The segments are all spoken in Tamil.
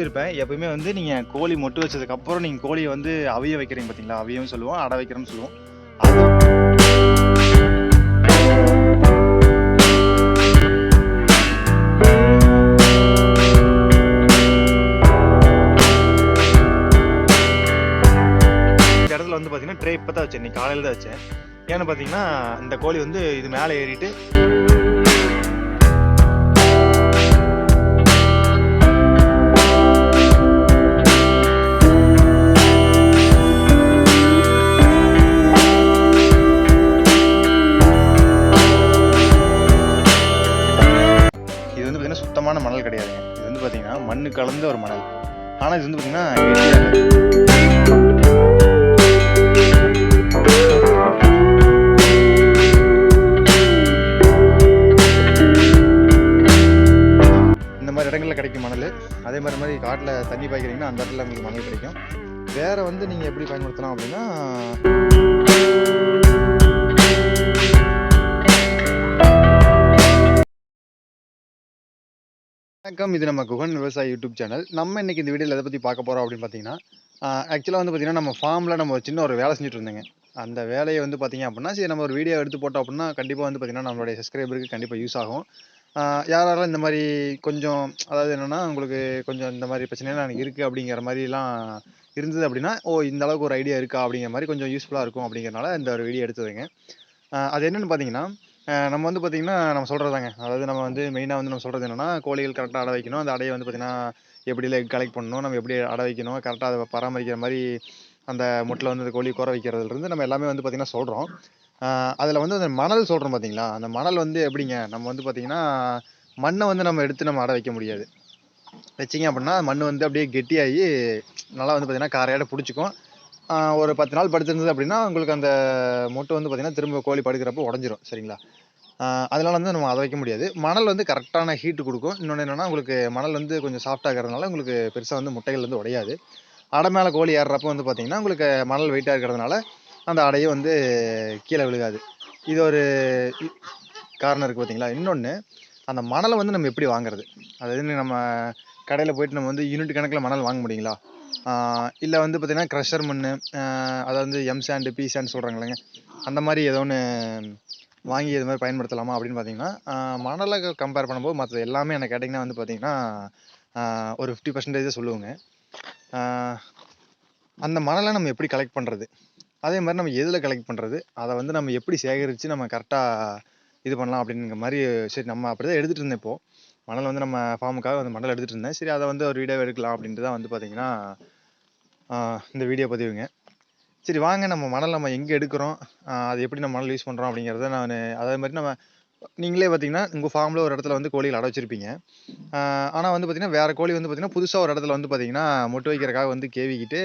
சொல்லியிருப்பேன். எப்பயுமே வந்து நீங்கள் கோழி மொட்டு வச்சதுக்கப்புறம் நீங்கள் கோழியை வந்து அவிய வைக்கிறீங்க பார்த்தீங்களா அவியம் சொல்லுவோம் அடை வைக்கிறோம்னு சொல்லுவோம். இந்த இடத்துல வந்து பார்த்தீங்கன்னா ட்ரே இப்போ தான் வச்சேன். இன்னைக்கு காலையில் தான் வச்சேன். ஏன்னு பார்த்தீங்கன்னா இந்த கோழி வந்து இது மேலே ஏறிட்டு இது வந்து பார்த்தீங்கன்னா இடங்களில் இந்த மாதிரி கிடைக்கும் மணல். அதே மாதிரி மாதிரி காட்டில் தண்ணி பாய்க்கிறீங்கன்னா அந்த இடத்துல உங்களுக்கு மணல் கிடைக்கும். வேறு வந்து நீங்கள் எப்படி பயன்படுத்தலாம் அப்படின்னா வணக்கம். இது நம்ம குகன் விவசாய யூடியூப் சேனல். நம்ம இன்னைக்கு இந்த வீடியோவில் எதை பற்றி பார்க்க போகிறோம் அப்படின்னு பார்த்தீங்கன்னா ஆக்சுவலாக வந்து பார்த்தீங்கன்னா நம்ம ஃபார்மில் நம்ம ஒரு சின்ன ஒரு வேலை செஞ்சுட்டு இருந்தேங்க. அந்த வேலையை வந்து பார்த்தீங்க அப்படின்னா சரி நம்ம ஒரு வீடியோ எடுத்து போட்டோம் அப்படின்னா கண்டிப்பாக வந்து பார்த்தீங்கன்னா நம்மளுடைய சப்ஸ்கிரைபருக்கு கண்டிப்பாக யூஸ் ஆகும். யாராலும் யாரெல்லாம் இந்த மாதிரி கொஞ்சம் அதாவது என்னென்னா உங்களுக்கு கொஞ்சம் இந்த மாதிரி பிரச்சனைலாம் எனக்கு இருக்குது அப்படிங்கிற மாதிரிலாம் இருந்தது அப்படின்னா ஓ இந்த அளவுக்கு ஒரு ஐடியா இருக்கா அப்படிங்கிற மாதிரி கொஞ்சம் யூஸ்ஃபுல்லாக இருக்கும் அப்படிங்கிறனால இந்த ஒரு வீடியோ எடுத்ததுங்க. அது என்னென்னு பார்த்தீங்கன்னா நம்ம வந்து பார்த்திங்கன்னா நம்ம சொல்கிறதாங்க அதாவது நம்ம வந்து மெயினாக வந்து நம்ம சொல்கிறது என்னென்னா கோழிகள் கரெக்டாக அடை வைக்கணும். அந்த அடையை வந்து பார்த்தீங்கன்னா எப்படி எக் கலெக்ட் பண்ணணும் நம்ம எப்படி அடை வைக்கணும் கரெக்டாக அதை பராமரிக்கிற மாதிரி அந்த முட்டில் வந்து அந்த கோழி குறை வைக்கிறதுலேருந்து நம்ம எல்லாமே வந்து பார்த்திங்கன்னா சொல்கிறோம் அதில் வந்து அந்த மணல் சொல்கிறோம் பார்த்தீங்களா அந்த மணல் வந்து எப்படிங்க? நம்ம வந்து பார்த்திங்கன்னா மண்ணை வந்து நம்ம எடுத்து நம்ம அடை வைக்க முடியாது. வச்சிங்க அப்படின்னா மண் வந்து அப்படியே கெட்டியாகி நல்லா வந்து பார்த்தீங்கன்னா காரையாட பிடிச்சிக்கும். ஒரு பத்து நாள் படுத்திருந்தது அப்படின்னா உங்களுக்கு அந்த முட்டை வந்து பார்த்திங்கன்னா திரும்ப கோழி படுக்கிறப்ப உடஞ்சிரும் சரிங்களா? அதனால் வந்து நம்ம அதை வைக்க முடியாது. மணல் வந்து கரெக்டான ஹீட்டு கொடுக்கும். இன்னொன்று என்னென்னா உங்களுக்கு மணல் வந்து கொஞ்சம் சாஃப்டாக இருக்கிறதுனால உங்களுக்கு பெருசாக வந்து முட்டைகள் வந்து உடையாது. அடை மேலே கோழி ஏறுறப்ப வந்து பார்த்திங்கன்னா உங்களுக்கு மணல் வெயிட்டாக இருக்கிறதுனால அந்த அடையே வந்து கீழே விழுகாது. இது ஒரு காரணம் இருக்குது பார்த்தீங்களா? இன்னொன்று அந்த மணலை வந்து நம்ம எப்படி வாங்குறது? அதாவது நம்ம கடையில் போயிட்டு நம்ம வந்து யூனிட் கணக்கில் மணல் வாங்க முடியுங்களா? இல்லை வந்து பார்த்திங்கன்னா க்ரஷர் மண் அதாவது வந்து எம் சாண்டு பி சாண்ட் சொல்கிறாங்களேங்க அந்த மாதிரி ஏதோ ஒன்று வாங்கி இது மாதிரி பயன்படுத்தலாமா அப்படின்னு பார்த்தீங்கன்னா மணலை கம்பேர் பண்ணும்போது மற்றது எல்லாமே என்ன கேட்டிங்கன்னா வந்து பார்த்தீங்கன்னா ஒரு ஃபிஃப்டி பர்சன்டேஜே சொல்லுவோங்க. அந்த மணலை நம்ம எப்படி கலெக்ட் பண்ணுறது அதே மாதிரி நம்ம எதில் கலெக்ட் பண்ணுறது அதை வந்து நம்ம எப்படி சேகரித்து நம்ம கரெக்டாக இது பண்ணலாம் அப்படிங்கிற மாதிரி சரி நம்ம அப்படி தான் எடுத்துகிட்டு இருந்தேன் இப்போது மணல் வந்து நம்ம ஃபார்முக்காக வந்து மணல் எடுத்துகிட்டு இருந்தேன். சரி அதை வந்து ஒரு வீடியோ எடுக்கலாம் அப்படின்ட்டு தான் வந்து பார்த்தீங்கன்னா இந்த வீடியோ பதிவுங்க. சரி வாங்க நம்ம மணல் நம்ம எங்கே எடுக்கிறோம்? அது எப்படி நம்ம மணல் யூஸ் பண்ணுறோம் அப்படிங்கிறத நான் அதே மாதிரி நம்ம நீங்களே பார்த்தீங்கன்னா உங்கள் ஃபார்மில் ஒரு இடத்துல வந்து கோழிகள் அடை வச்சிருப்பீங்க. ஆனால் வந்து பார்த்தீங்கன்னா வேறு கோழி வந்து பார்த்தீங்கன்னா புதுசாக ஒரு இடத்துல வந்து பார்த்தீங்கன்னா மொட்டு வைக்கிறக்காக வந்து கேவிக்கிட்டு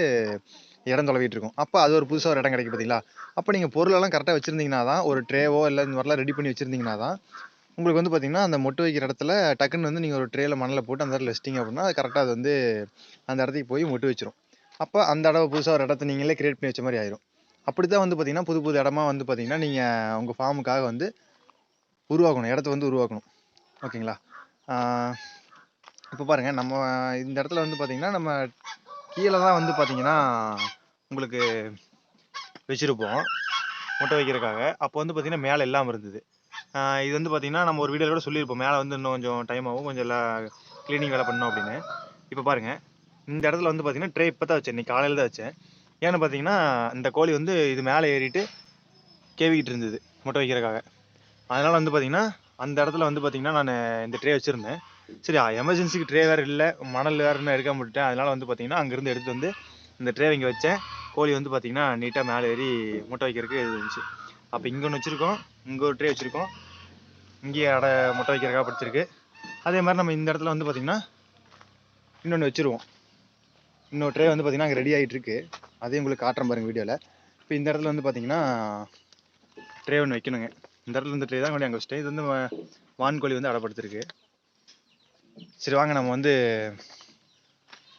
இடம் தொலைவிட்டு இருக்கும். அப்போ அது ஒரு புதுசாக ஒரு இடம் கிடைக்கும் பார்த்தீங்களா அப்போ நீங்கள் பொருளெல்லாம் கரெக்டாக வச்சுருந்தீங்கன்னா தான் ஒரு ட்ரேவோ இல்லை இந்த மாதிரிலாம் ரெடி பண்ணி வச்சுருந்தீங்கன்னா தான் உங்களுக்கு வந்து பார்த்தீங்கன்னா அந்த மொட்டு வைக்கிற இடத்துல டக்குன்னு வந்து நீங்கள் ஒரு ட்ரேல மணலில் போட்டு அந்த இடத்துல வச்சிட்டிங்க அப்படின்னா அது கரெக்டாக அது வந்து அந்த இடத்துக்கு போய் மொட்டு வச்சிரும். அப்போ அந்த இடம் புதுசாக ஒரு இடத்த நீங்களே கிரியேட் பண்ணி வச்ச மாதிரி ஆயிரும். அப்படி தான் வந்து பார்த்தீங்கன்னா புது புது இடமா வந்து பார்த்தீங்கன்னா நீங்கள் உங்கள் ஃபார்முக்காக வந்து உருவாக்கணும். இடத்த வந்து உருவாக்கணும். ஓகேங்களா? இப்போ பாருங்கள் நம்ம இந்த இடத்துல வந்து பார்த்தீங்கன்னா நம்ம கீழே தான் வந்து பார்த்தீங்கன்னா உங்களுக்கு வச்சுருப்போம். முட்டை வைக்கிறதுக்காக. அப்போ வந்து பார்த்தீங்கன்னா மேலே இல்லாமல் இருந்தது. இது வந்து பார்த்தீங்கன்னா நம்ம ஒரு வீடியோவில் கூட சொல்லியிருப்போம். மேலே வந்து இன்னும் கொஞ்சம் டைம் ஆகும். கொஞ்சம் எல்லாம் க்ளீனிங் வேலை பண்ணோம் அப்படின்னு. இப்போ பாருங்கள் இந்த இடத்துல வந்து பார்த்தீங்கன்னா ட்ரே இப்போ தான் வச்சேன். இன்னைக்கு காலையில் தான் வச்சேன். ஏன்னு பார்த்தீங்கன்னா இந்த கோழி வந்து இது மேலே ஏறிட்டு கேவிக்கிட்டு இருந்தது முட்டை வைக்கிறதுக்காக. அதனால் வந்து பார்த்தீங்கன்னா அந்த இடத்துல வந்து பார்த்தீங்கன்னா நான் இந்த ட்ரே வச்சுருந்தேன். சரி எமர்ஜென்சிக்கு ட்ரே வேறு இல்லை. மணல் வேறுன்னு எடுக்க முடிட்டேன் அதனால் வந்து பார்த்தீங்கன்னா அங்கேருந்து எடுத்துகிட்டு வந்து இந்த ட்ரே இங்கே வச்சேன். கோழி வந்து பார்த்தீங்கன்னா நீட்டாக மேலே ஏறி முட்டை வைக்கிறதுக்கு இது இருந்துச்சு. அப்போ இங்கே ஒன்று வச்சுருக்கோம். இங்கே ஒரு ட்ரே வச்சுருக்கோம். இங்கேயே அடை முட்டை வைக்கிறதுக்காக பிடிச்சிருக்கு. அதே மாதிரி நம்ம இந்த இடத்துல வந்து பார்த்தீங்கன்னா இன்னொன்று வச்சுருவோம். இன்னொரு ட்ரே வந்து பார்த்தீங்கன்னா அங்கே ரெடி ஆகிட்டு இருக்கு அதையும் உங்களுக்கு காட்டுறேன் பாருங்க வீடியோவில் இப்போ இந்த இடத்துல வந்து பார்த்தீங்கன்னா ட்ரே ஒன்று வைக்கணுங்க. இந்த இடத்துல இந்த ட்ரே தான் கொண்டு அங்கே வச்சுட்டேன். இது வந்து வான்கோழி வந்து அடைப்படுத்திருக்கு. சரி வாங்க. நம்ம வந்து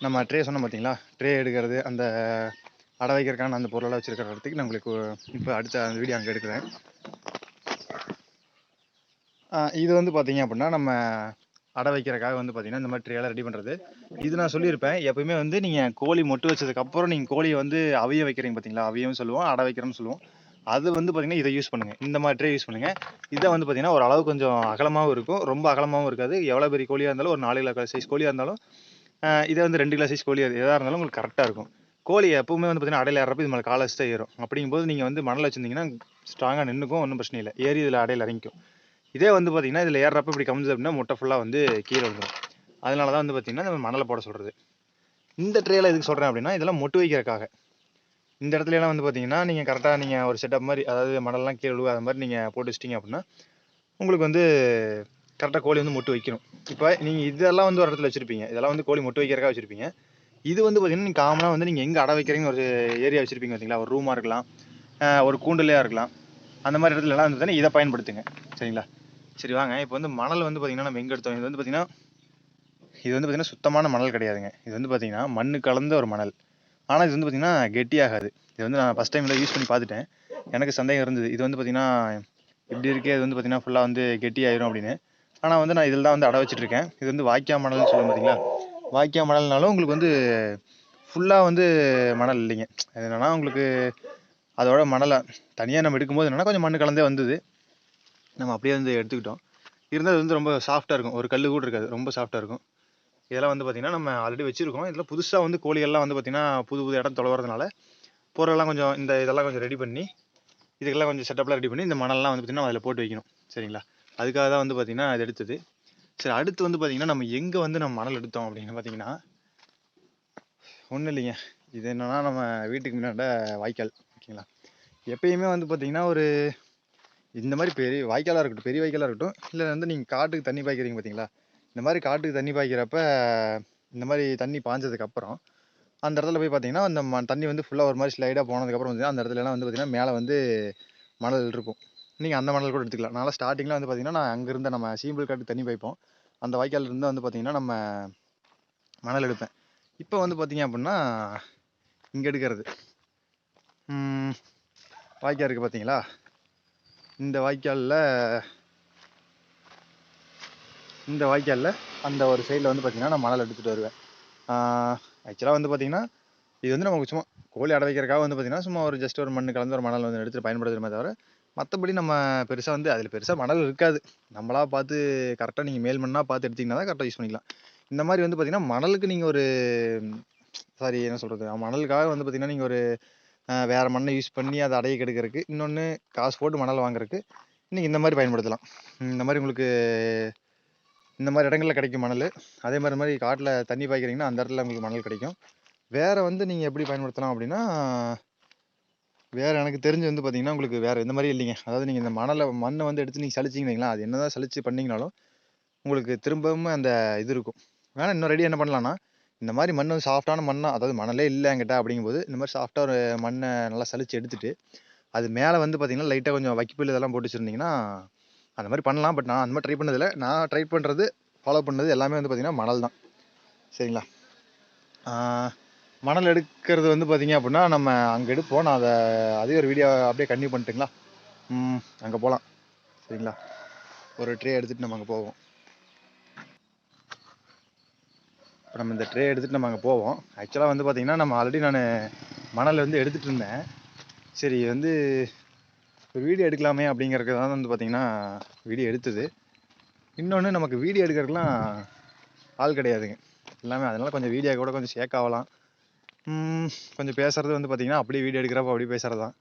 நம்ம ட்ரே சொன்னோம் பார்த்தீங்களா ட்ரே எடுக்கிறது அந்த அடை வைக்கிறக்கான அந்த பொருளெல்லாம் வச்சுருக்கிற இடத்துக்கு நான் உங்களுக்கு இப்போ அடுத்த அந்த வீடியோ அங்கே எடுக்கிறேன். இது வந்து பார்த்தீங்க அப்படின்னா நம்ம அடை வைக்கிறக்காக வந்து பார்த்தீங்கன்னா இந்த மாதிரி ட்ரேலாம் ரெடி பண்ணுறது இது நான் சொல்லியிருப்பேன். எப்பயுமே வந்து நீங்கள் கோழி மொட்டு வச்சதுக்கப்புறம் நீங்கள் கோழியை வந்து அவிய வைக்கிறீங்க பார்த்தீங்களா அவியம் சொல்லுவோம் அடை வைக்கிறோம்னு சொல்லுவோம். அது வந்து பார்த்தீங்கன்னா இதை யூஸ் பண்ணுங்கள் இந்த மாதிரி ட்ரே யூஸ் பண்ணுங்கள் இதை வந்து பார்த்தீங்கன்னா ஒரு அளவு கொஞ்சம் அகலமாகவும் இருக்கும். ரொம்ப அகலமாகவும் இருக்காது. எவ்வளோ பெரிய கோழியாக இருந்தாலும் ஒரு நாலு கிலோ சைஸ் கோழியாக இருந்தாலும் இதை வந்து ரெண்டு கிலோ சைஸ் கோழி எதாக இருந்தாலும் உங்களுக்கு கரெக்டாக இருக்கும். கோழி எப்பவுமே வந்து பார்த்தீங்கன்னா அடையில ஏறப்ப இது மேலே காலை வச்சு தான் ஏறும். அப்படிங்கும்போது நீங்கள் வந்து மணல் வச்சுருந்தீங்கன்னா ஸ்ட்ராங்காக நின்றுக்கும் ஒன்றும் பிரச்சனை இல்லை. ஏறி இதில் அடையில இறங்கிக்கும். இதே வந்து பார்த்தீங்கன்னா இதில் ஏறுறப்ப இப்படி கமிஞ்சது அப்படின்னா முட்டை ஃபுல்லாக வந்து கீழே விழுந்துடும் அதனால தான் வந்து பார்த்தீங்கன்னா இந்த மணலை போட சொல்கிறது இந்த ட்ரேயில் எதுக்கு சொல்கிறேன் அப்படின்னா இதெல்லாம் மொட்டு வைக்கிறக்காக இந்த இடத்துலலாம் வந்து பார்த்தீங்கன்னா நீங்கள் கரெக்டாக நீங்கள் ஒரு செட்டப் மாதிரி அதாவது மணல்லாம் கீழே விழுவாத மாதிரி நீங்கள் போட்டு வச்சிட்டிங்க அப்படின்னா உங்களுக்கு வந்து கரெக்டாக கோழி வந்து மொட்டு வைக்கணும். இப்போ நீங்கள் இதெல்லாம் வந்து ஒரு இடத்துல வச்சுருப்பீங்க. இதெல்லாம் வந்து கோழி மொட்டு வைக்கிறக்காக வச்சுருப்பீங்க. இது வந்து பார்த்தீங்கன்னா நீங்கள் காமனாக வந்து நீங்கள் எங்கே அடை வைக்கிறீங்கன்னு ஒரு ஏரியா வச்சுருப்பீங்க பார்த்தீங்களா ஒரு ரூமாக இருக்கலாம். ஒரு கூண்டுலையாக இருக்கலாம். அந்த மாதிரி இடத்துலலாம் வந்து பார்த்தீங்கன்னா இதை பயன்படுத்துங்க. சரிங்களா? சரி வாங்க. இப்போ வந்து மணல் வந்து பார்த்தீங்கன்னா நம்ம எங்கே எடுத்தோம்? இது வந்து பார்த்தீங்கன்னா இது வந்து பார்த்தீங்கன்னா சுத்தமான மணல் கிடையாதுங்க. இது வந்து பார்த்தீங்கன்னா மண்ணு கலந்த ஒரு மணல். ஆனால் இது வந்து பார்த்தீங்கன்னா கெட்டியாகாது. இது வந்து நான் ஃபஸ்ட் டைமில் யூஸ் பண்ணி பார்த்துட்டேன் எனக்கு சந்தேகம் இருந்தது. இது வந்து பார்த்தீங்கன்னா இப்படி இருக்கே இது வந்து பார்த்தீங்கன்னா ஃபுல்லாக வந்து கெட்டியாயிரும் அப்படின்னு. ஆனால் வந்து நான் இதில் தான் வந்து அடை வச்சுட்ருக்கேன் இது வந்து வாய்க்கா மணல்னு சொல்லுவோம் பார்த்தீங்களா வாய்க்கா மணல்னாலும் உங்களுக்கு வந்து ஃபுல்லாக வந்து மணல் இல்லைங்க. அது என்னென்னா உங்களுக்கு அதோட மணலை தனியாக நம்ம எடுக்கும்போது என்னன்னா கொஞ்சம் மண் கலந்தே வந்தது. நம்ம அப்படியே வந்து எடுத்துக்கிட்டோம். இருந்தால் அது வந்து ரொம்ப சாஃப்டாக இருக்கும். ஒரு கல் கூட இருக்காது. ரொம்ப சாஃப்டாக இருக்கும். இதெல்லாம் வந்து பார்த்திங்கன்னா நம்ம ஆல்ரெடி வச்சுருக்கோம். இதில் புதுசாக வந்து கோழிகள்லாம் வந்து பார்த்திங்கன்னா புது புது இடம் தொலைவறதுனால பொருளெல்லாம் கொஞ்சம் இந்த இதெல்லாம் கொஞ்சம் ரெடி பண்ணி இதுக்கெல்லாம் கொஞ்சம் செட்டப்லாம் ரெடி பண்ணி இந்த மணல்லாம் வந்து பார்த்திங்கன்னா அதில் போட்டு வைக்கணும். சரிங்களா? அதுக்காக தான் வந்து பார்த்திங்கன்னா அது எடுத்தது. சரி அடுத்து வந்து பார்த்திங்கன்னா நம்ம எங்கே வந்து நம்ம மணல் எடுத்தோம் அப்படின்னு பார்த்தீங்கன்னா ஒன்றும் இல்லைங்க. இது என்னென்னா நம்ம வீட்டுக்கு முன்னாடி வாய்க்கால். ஓகேங்களா? எப்பயுமே வந்து பார்த்திங்கன்னா ஒரு இந்த மாதிரி பெரிய வாய்க்காலாக இருக்கட்டும் பெரிய வாய்க்காலாக இருக்கட்டும் இல்லை வந்து நீங்கள் காட்டுக்கு தண்ணி பாய்க்கிறீங்க பார்த்தீங்களா இந்த மாதிரி காட்டுக்கு தண்ணி பாய்க்கிறப்ப இந்த மாதிரி தண்ணி பாய்ஞ்சதுக்கப்புறம் அந்த இடத்துல போய் பார்த்தீங்கன்னா அந்த ம தண்ணி வந்து ஃபுல்லாக ஒரு மாதிரி ஸ்லைடாக போனதுக்கப்புறம் பார்த்தீங்கன்னா அந்த இடத்துல எல்லாம் வந்து பார்த்தீங்கன்னா மேலே வந்து மணல் இருக்கும். நீங்கள் அந்த மணல் கூட எடுத்துக்கலாம். நான்லாம் ஸ்டார்டிங்கில் வந்து பார்த்தீங்கன்னா நான் அங்கேருந்து நம்ம சீம்பிள் காட்டுக்கு தண்ணி பாய்ப்போம். அந்த வாய்க்கால்ல இருந்து வந்து பார்த்தீங்கன்னா நம்ம மணல் எடுப்பேன். இப்போ வந்து பார்த்தீங்க அப்படின்னா இங்கே எடுக்கிறது. வாய்க்கால் இருக்குது பார்த்தீங்களா இந்த வாய்க்காலில் இந்த வாய்க்காலில் அந்த ஒரு சைடில் வந்து பார்த்தீங்கன்னா நான் மணல் எடுத்துகிட்டு வருவேன். ஆக்சுவலாக வந்து பார்த்திங்கன்னா இது வந்து நமக்கு சும்மா கோழி அடை வைக்கிறக்காக வந்து பார்த்தீங்கன்னா சும்மா ஒரு ஜஸ்ட் ஒரு மண் கலந்து ஒரு மணல் வந்து எடுத்துகிட்டு பயன்படுத்துகிறமே தவிர மற்றபடி நம்ம பெருசாக வந்து அதில் பெருசாக மணல் இருக்காது. நம்மளா பார்த்து கரெக்டாக நீங்கள் மேல் மண்ணாக பார்த்து எடுத்தீங்கன்னா தான் கரெக்டாக யூஸ் பண்ணிக்கலாம். இந்த மாதிரி வந்து பார்த்திங்கன்னா மணலுக்கு நீங்கள் ஒரு சாரி என்ன சொல்கிறது மணலுக்காக வந்து பார்த்தீங்கன்னா நீங்கள் ஒரு வேறு மண்ணை யூஸ் பண்ணி அதை அடைய கெடுக்கிறதுக்கு. இன்னொன்று காசு போட்டு மணல் வாங்குறதுக்கு. நீங்கள் இந்த மாதிரி பயன்படுத்தலாம். இந்த மாதிரி உங்களுக்கு இந்த மாதிரி இடங்களில் கிடைக்கும் மணல். அதே மாதிரி மாதிரி காட்டில் தண்ணி பாய்க்கிறீங்கன்னா அந்த இடத்துல உங்களுக்கு மணல் கிடைக்கும். வேறு வந்து நீங்கள் எப்படி பயன்படுத்தலாம் அப்படின்னா வேறு எனக்கு தெரிஞ்சு வந்து பார்த்தீங்கன்னா உங்களுக்கு வேறு எந்த மாதிரி இல்லைங்க. அதாவது நீங்கள் இந்த மணலை மண்ணை வந்து எடுத்து நீங்கள் சலிச்சிங்க அது அது என்னதான் சளிச்சு பண்ணிங்கனாலும் உங்களுக்கு திரும்பவும் அந்த இது இருக்கும். வேணால் இன்னும் ரெடி என்ன பண்ணலான்னா இந்த மாதிரி மண் வந்து சாஃப்டான மண்ணாக அதாவது மணலே இல்லை என்கிட்ட அப்படிங்கும்போது இந்த மாதிரி சாஃப்டாக ஒரு மண்ணை நல்லா சலிச்சு எடுத்துகிட்டு அது மேலே வந்து பார்த்திங்கன்னா லைட்டாக கொஞ்சம் வைக்கப்புல் இதெல்லாம் போட்டு வச்சுருந்தீங்கன்னா அந்த மாதிரி பண்ணலாம். பட் நான் அந்த மாதிரி ட்ரை பண்ணதில்லை. நான் ட்ரை பண்ணுறது ஃபாலோ பண்ணது எல்லாமே வந்து பார்த்திங்கன்னா மணல் தான். சரிங்களா? மணல் எடுக்கிறது வந்து பார்த்தீங்க அப்படின்னா நம்ம அங்கே எடுப்போம். நான் அதை அதே ஒரு வீடியோ அப்படியே கன்டினியூ பண்ணிட்டுங்களா? ம் அங்கே போகலாம் சரிங்களா? ஒரு ட்ரே எடுத்துகிட்டு நம்ம அங்கே போவோம். இப்போ நம்ம இந்த ட்ரே எடுத்துகிட்டு நம்ம அங்கே போவோம். ஆக்சுவலாக வந்து பார்த்திங்கன்னா நம்ம ஆல்ரெடி நான் மணல் வந்து எடுத்துகிட்டு இருந்தேன். சரி வந்து ஒரு வீடியோ எடுக்கலாமே அப்படிங்கிறது தான் வந்து பார்த்திங்கன்னா வீடியோ எடுத்தது. இன்னொன்று நமக்கு வீடியோ எடுக்கிறதுக்குலாம் ஆள் கிடையாதுங்க. எல்லாமே அதனால் கொஞ்சம் வீடியோ கூட கொஞ்சம் ஷேக் ஆகலாம். கொஞ்சம் பேசுகிறது வந்து பார்த்திங்கன்னா அப்படியே வீடியோ எடுக்கிறப்ப அப்படியே பேசுறது தான்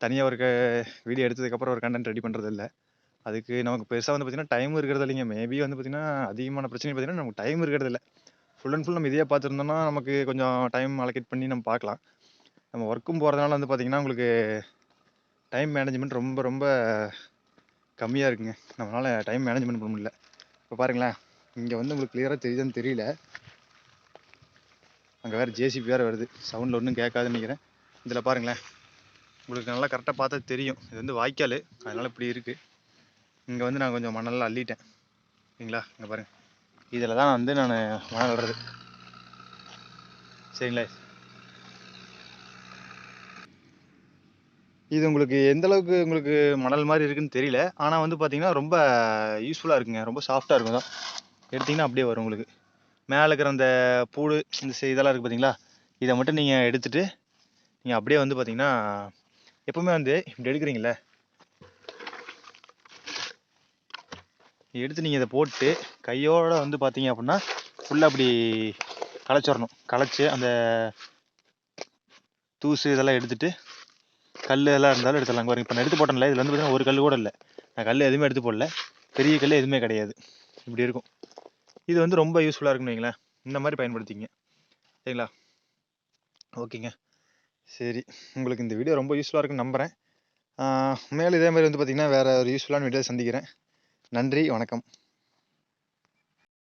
தனியாக ஒரு வீடியோ எடுத்ததுக்கப்புறம் ஒரு கண்டென்ட் ரெடி பண்ணுறது இல்லை. அதுக்கு நமக்கு பெருசாக வந்து பார்த்தீங்கன்னா டைம் இருக்கிறது இல்லைங்க. மேபி வந்து பார்த்தீங்கன்னா அதிகமான பிரச்சனை பார்த்தீங்கன்னா நமக்கு டைம் இருக்கிறது இல்லை. ஃபுல் அண்ட் ஃபுல் நம்ம இதையே பார்த்துருந்தோம்னா நமக்கு கொஞ்சம் டைம் அலோகேட் பண்ணி நம்ம பார்க்கலாம். நம்ம ஒர்க்கும் போகிறதுனால வந்து பார்த்திங்கன்னா உங்களுக்கு டைம் மேனேஜ்மெண்ட் ரொம்ப ரொம்ப கம்மியாக இருக்குங்க. நம்மளால் டைம் மேனேஜ்மெண்ட் பண்ண முடியல. இப்போ பாருங்களேன் இங்கே வந்து உங்களுக்கு கிளியராக தெரியுதுன்னு தெரியல. அங்கே வேறு ஜேசிபி வேறு வருது. சவுண்டில் ஒன்றும் கேட்காதுன்னு நினைக்கிறேன். இதில் பாருங்களேன் உங்களுக்கு நல்லா கரெக்டாக பார்த்தா தெரியும். இது வந்து வாய்க்கால். அதனால் இப்படி இருக்குது இங்கே வந்து நான் கொஞ்சம் மணல்லாம் அள்ளிட்டேன். சரிங்களா? இங்கே பாருங்கள் இதில் தான் வந்து நான் மணல் அள்ளுறது சரிங்களா? இது உங்களுக்கு எந்த அளவுக்கு உங்களுக்கு மணல் மாதிரி இருக்குன்னு தெரியல. ஆனால் வந்து பார்த்தீங்கன்னா ரொம்ப யூஸ்ஃபுல்லாக இருக்குங்க. ரொம்ப சாஃப்டாக இருக்கும் தான். எடுத்தீங்கன்னா அப்படியே வரும் உங்களுக்கு. மேலே இருக்கிற அந்த பூடு இந்த இதெல்லாம் இருக்குது பார்த்தீங்களா? இதை மட்டும் நீங்கள் எடுத்துட்டு நீங்கள் அப்படியே வந்து பார்த்தீங்கன்னா எப்போவுமே வந்து இப்படி எடுக்கிறீங்களே எடுத்து நீங்கள் இதை போட்டு கையோட வந்து பார்த்தீங்க அப்படின்னா ஃபுல்லாக அப்படி களைச்சிடணும் களைச்சி அந்த தூசு இதெல்லாம் எடுத்துட்டு கல் எல்லாம் இருந்தாலும் எடுத்துடலாம். பாருங்க இப்போ நான் எடுத்து போட்டேன்ல இதில் வந்து பார்த்தீங்கன்னா ஒரு கல் கூட இல்லை. நான் கல் எதுவுமே எடுத்து போடல. பெரிய கல் எதுவுமே கிடையாது. இப்படி இருக்கும். இது வந்து ரொம்ப யூஸ்ஃபுல்லாக இருக்குன்னு வைங்களேன். இந்த மாதிரி பயன்படுத்திங்க சரிங்களா? ஓகேங்க. சரி. உங்களுக்கு இந்த வீடியோ ரொம்ப யூஸ்ஃபுல்லாக இருக்குன்னு நம்புகிறேன் மேலே இதே மாதிரி வந்து பார்த்தீங்கன்னா வேறு ஒரு யூஸ்ஃபுல்லான வீடியோ சந்திக்கிறேன். நன்றி வணக்கம்.